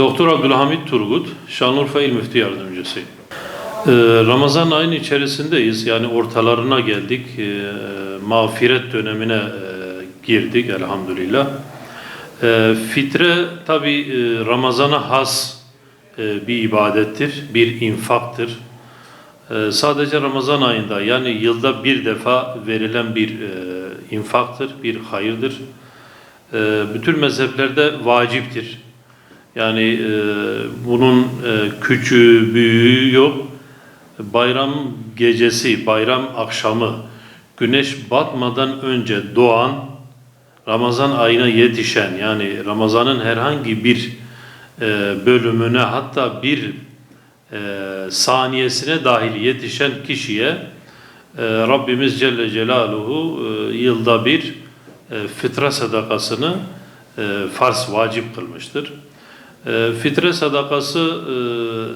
Doktor Abdülhamit Turgut, Şanlıurfa İl Müftü Yardımcısı. Ee, Ramazan ayının içerisindeyiz. Yani ortalarına geldik. Ee, mağfiret dönemine e, girdik elhamdülillah. Ee, fitre tabi e, Ramazan'a has e, bir ibadettir, bir infaktır. Ee, sadece Ramazan ayında yani yılda bir defa verilen bir e, infaktır, bir hayırdır. Ee, bütün mezheplerde vaciptir. Yani e, bunun e, küçüğü, büyüğü yok. Bayram gecesi, bayram akşamı, güneş batmadan önce doğan, Ramazan ayına yetişen, yani Ramazan'ın herhangi bir e, bölümüne hatta bir e, saniyesine dahil yetişen kişiye e, Rabbimiz Celle Celaluhu e, yılda bir e, fıtra sadakasını e, farz vacip kılmıştır. E, fitre sadakası e,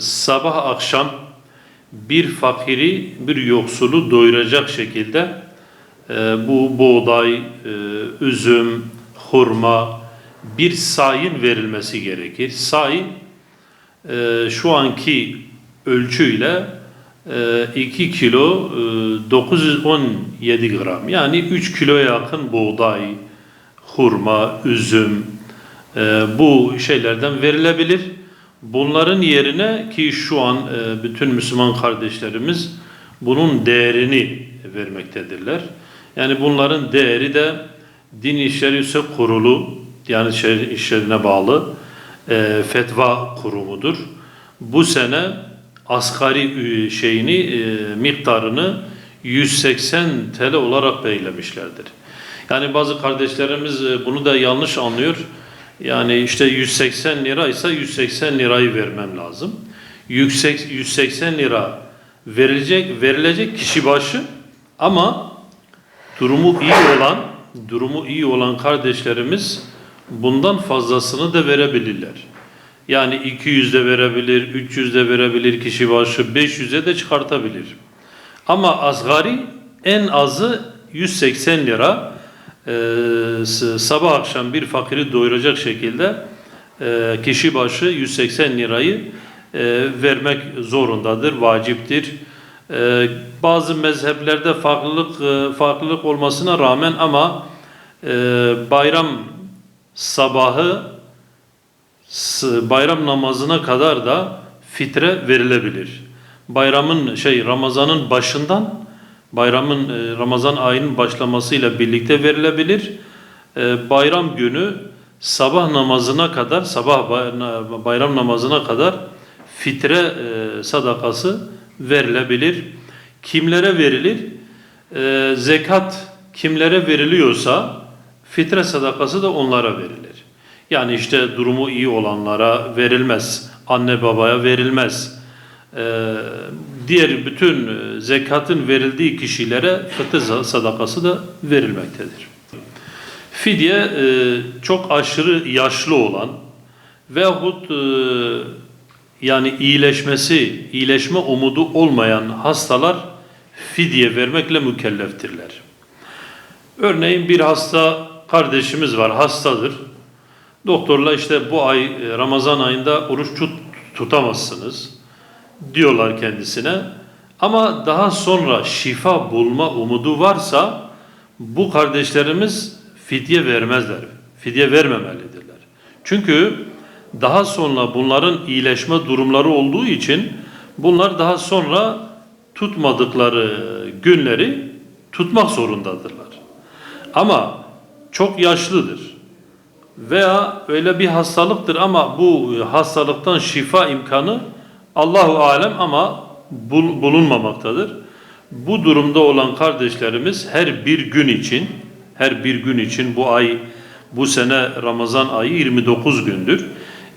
sabah akşam bir fakiri bir yoksulu doyuracak şekilde e, bu buğday, e, üzüm, hurma bir sayın verilmesi gerekir. Say e, şu anki ölçüyle e, 2 kilo e, 917 gram yani 3 kiloya yakın buğday, hurma, üzüm e, bu şeylerden verilebilir. Bunların yerine ki şu an e, bütün Müslüman kardeşlerimiz bunun değerini vermektedirler. Yani bunların değeri de Din İşleri Yüksek Kurulu yani şer işlerine bağlı e, fetva kurumudur. Bu sene asgari e, şeyini miktarını 180 TL olarak belirlemişlerdir. Yani bazı kardeşlerimiz bunu da yanlış anlıyor. Yani işte 180 lira ise 180 lirayı vermem lazım. Yüksek 180 lira verilecek verilecek kişi başı ama durumu iyi olan durumu iyi olan kardeşlerimiz bundan fazlasını da verebilirler. Yani 200 de verebilir, 300 de verebilir kişi başı, 500'e de çıkartabilir. Ama asgari en azı 180 lira e, sabah akşam bir fakiri doyuracak şekilde e, kişi başı 180 lirayı e, vermek zorundadır, vaciptir. E, bazı mezheplerde farklılık e, farklılık olmasına rağmen ama e, bayram sabahı bayram namazına kadar da fitre verilebilir. Bayramın şey Ramazan'ın başından bayramın e, Ramazan ayının başlamasıyla birlikte verilebilir. E, bayram günü sabah namazına kadar sabah bayram namazına kadar fitre e, sadakası verilebilir. Kimlere verilir? Zekat kimlere veriliyorsa fitre sadakası da onlara verilir. Yani işte durumu iyi olanlara verilmez. Anne babaya verilmez. Ee, diğer bütün zekatın verildiği kişilere fıtır sadakası da verilmektedir. Fidye e, çok aşırı yaşlı olan veyahut e, yani iyileşmesi, iyileşme umudu olmayan hastalar fidye vermekle mükelleftirler. Örneğin bir hasta kardeşimiz var, hastadır. Doktorla işte bu ay e, Ramazan ayında oruç tut, tutamazsınız diyorlar kendisine. Ama daha sonra şifa bulma umudu varsa bu kardeşlerimiz fidye vermezler. Fidye vermemelidirler. Çünkü daha sonra bunların iyileşme durumları olduğu için bunlar daha sonra tutmadıkları günleri tutmak zorundadırlar. Ama çok yaşlıdır veya öyle bir hastalıktır ama bu hastalıktan şifa imkanı Allahu alem ama bulunmamaktadır. Bu durumda olan kardeşlerimiz her bir gün için her bir gün için bu ay bu sene Ramazan ayı 29 gündür.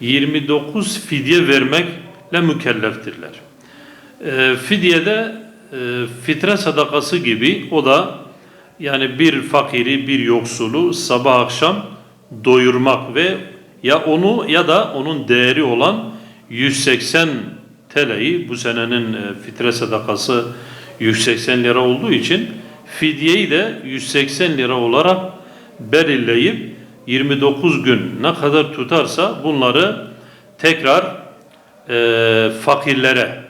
29 fidye vermekle mükelleftirler. E, fidyede e, fitre sadakası gibi o da yani bir fakiri bir yoksulu sabah akşam doyurmak ve ya onu ya da onun değeri olan 180 TL'yi bu senenin e, fitre sadakası 180 lira olduğu için fidyeyi de 180 lira olarak belirleyip 29 gün ne kadar tutarsa bunları tekrar e, fakirlere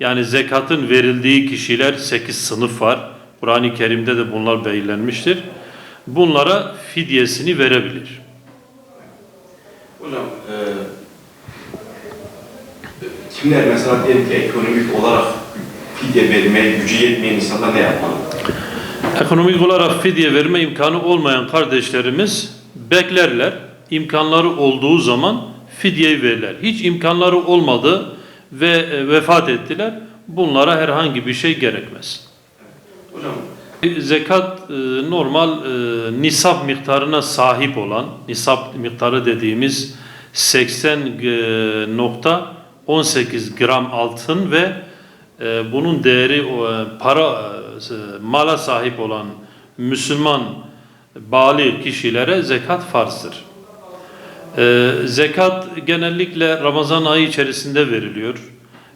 yani zekatın verildiği kişiler 8 sınıf var. Kur'an-ı Kerim'de de bunlar belirlenmiştir. Bunlara fidyesini verebilir. Hocam, e, kimler mesela diyelim ki ekonomik olarak fidye vermeye gücü yetmeyen insanlar ne yapmalı? Ekonomik olarak fidye verme imkanı olmayan kardeşlerimiz beklerler. İmkanları olduğu zaman fidyeyi verirler. Hiç imkanları olmadı ve e, vefat ettiler. Bunlara herhangi bir şey gerekmez. Hocam, Zekat e, normal e, nisap miktarına sahip olan, nisap miktarı dediğimiz 80.18 gram altın ve e, bunun değeri e, para e, mala sahip olan Müslüman bali kişilere zekat farzdır. E, zekat genellikle Ramazan ayı içerisinde veriliyor.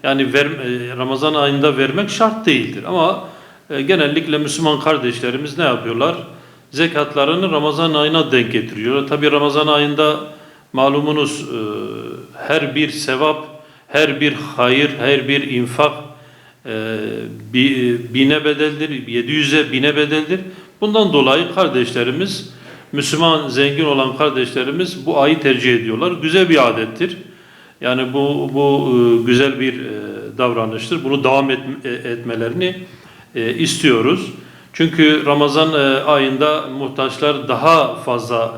Yani ver, e, Ramazan ayında vermek şart değildir ama e, genellikle Müslüman kardeşlerimiz ne yapıyorlar? Zekatlarını Ramazan ayına denk getiriyorlar. Tabi Ramazan ayında malumunuz e, her bir sevap, her bir hayır, her bir infak e, bi- bine bedeldir, 700'e bine bedeldir. Bundan dolayı kardeşlerimiz, Müslüman zengin olan kardeşlerimiz bu ayı tercih ediyorlar. Güzel bir adettir. Yani bu bu e, güzel bir e, davranıştır. Bunu devam et, e, etmelerini istiyoruz. Çünkü Ramazan ayında muhtaçlar daha fazla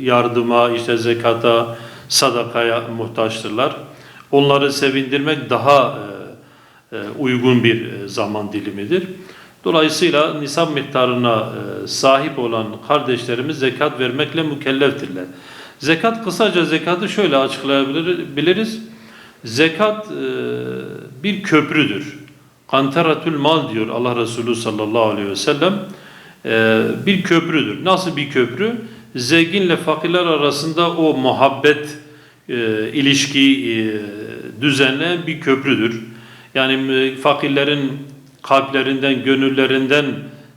yardıma, işte zekata, sadakaya muhtaçtırlar. Onları sevindirmek daha e, e, uygun bir e, zaman dilimidir. Dolayısıyla nisap miktarına sahip olan kardeşlerimiz zekat vermekle mükelleftirler. Zekat kısaca zekatı şöyle açıklayabiliriz. Zekat bir köprüdür. Kanteratül mal diyor Allah Resulü sallallahu aleyhi ve sellem. Bir köprüdür. Nasıl bir köprü? Zenginle fakirler arasında o muhabbet ilişki düzenleyen bir köprüdür. Yani e, fakirlerin kalplerinden, gönüllerinden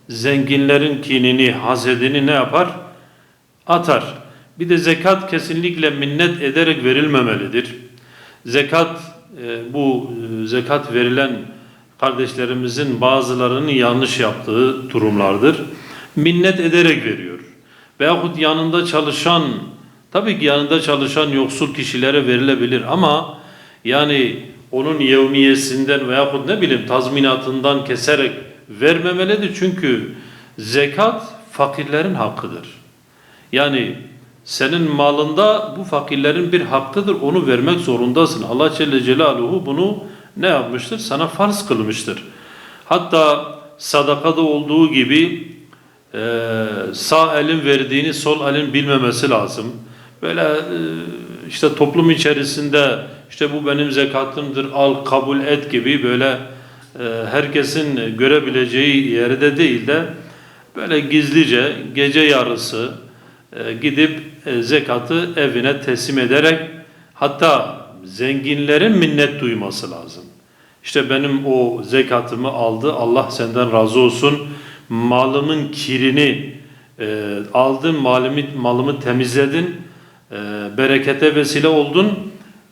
zenginlerin kinini, hasedini ne yapar? Atar. Bir de zekat kesinlikle minnet ederek verilmemelidir. Zekat e, bu e, zekat verilen kardeşlerimizin bazılarının yanlış yaptığı durumlardır. Minnet ederek veriyor. Veyahut yanında çalışan, tabii ki yanında çalışan yoksul kişilere verilebilir ama yani onun yevmiyesinden veyahut ne bileyim tazminatından keserek vermemelidir. Çünkü zekat fakirlerin hakkıdır. Yani senin malında bu fakirlerin bir hakkıdır. Onu vermek zorundasın. Allah Celle Celaluhu bunu ne yapmıştır? Sana farz kılmıştır. Hatta sadakada olduğu gibi e, sağ elin verdiğini sol elin bilmemesi lazım. Böyle e, işte toplum içerisinde işte bu benim zekatımdır al kabul et gibi böyle e, herkesin görebileceği yerde değil de böyle gizlice gece yarısı e, gidip e, zekatı evine teslim ederek hatta zenginlerin minnet duyması lazım. İşte benim o zekatımı aldı Allah senden razı olsun malımın kirini e, aldın malımı, malımı temizledin e, berekete vesile oldun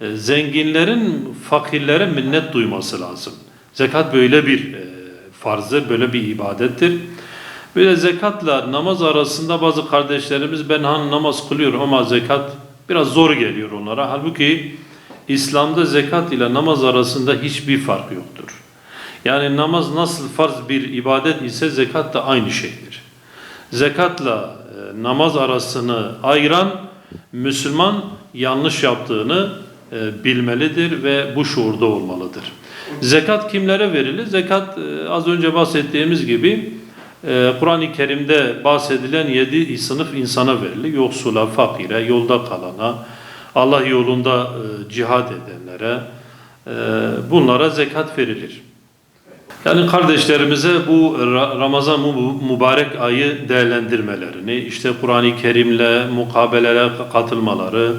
e, zenginlerin fakirlere minnet duyması lazım. Zekat böyle bir e, farzı, böyle bir ibadettir. Bir de zekatla namaz arasında bazı kardeşlerimiz ben han namaz kılıyorum ama zekat biraz zor geliyor onlara. Halbuki İslam'da zekat ile namaz arasında hiçbir fark yoktur. Yani namaz nasıl farz bir ibadet ise zekat da aynı şeydir. Zekatla e, namaz arasını ayıran Müslüman yanlış yaptığını e, bilmelidir ve bu şuurda olmalıdır. Zekat kimlere verilir? Zekat e, az önce bahsettiğimiz gibi e, Kur'an-ı Kerim'de bahsedilen yedi sınıf insana verilir. Yoksula, fakire, yolda kalana, Allah yolunda e, cihad edenlere e, bunlara zekat verilir. Yani kardeşlerimize bu Ra- Ramazan mübarek ayı değerlendirmelerini, işte Kur'an-ı Kerim'le mukabelelere katılmaları,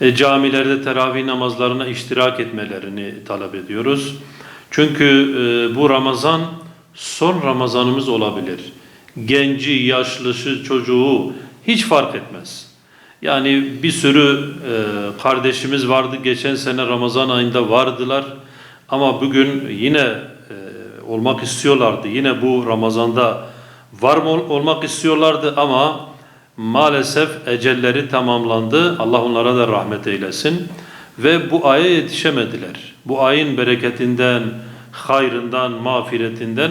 e, camilerde teravih namazlarına iştirak etmelerini talep ediyoruz. Çünkü e, bu Ramazan son Ramazanımız olabilir. Genci, yaşlısı, çocuğu hiç fark etmez. Yani bir sürü e, kardeşimiz vardı geçen sene Ramazan ayında vardılar ama bugün yine olmak istiyorlardı. Yine bu Ramazan'da var mı ol- olmak istiyorlardı ama maalesef ecelleri tamamlandı. Allah onlara da rahmet eylesin. Ve bu aya yetişemediler. Bu ayın bereketinden, hayrından, mağfiretinden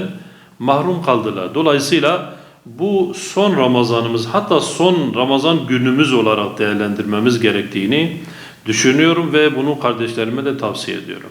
mahrum kaldılar. Dolayısıyla bu son Ramazanımız hatta son Ramazan günümüz olarak değerlendirmemiz gerektiğini düşünüyorum ve bunu kardeşlerime de tavsiye ediyorum.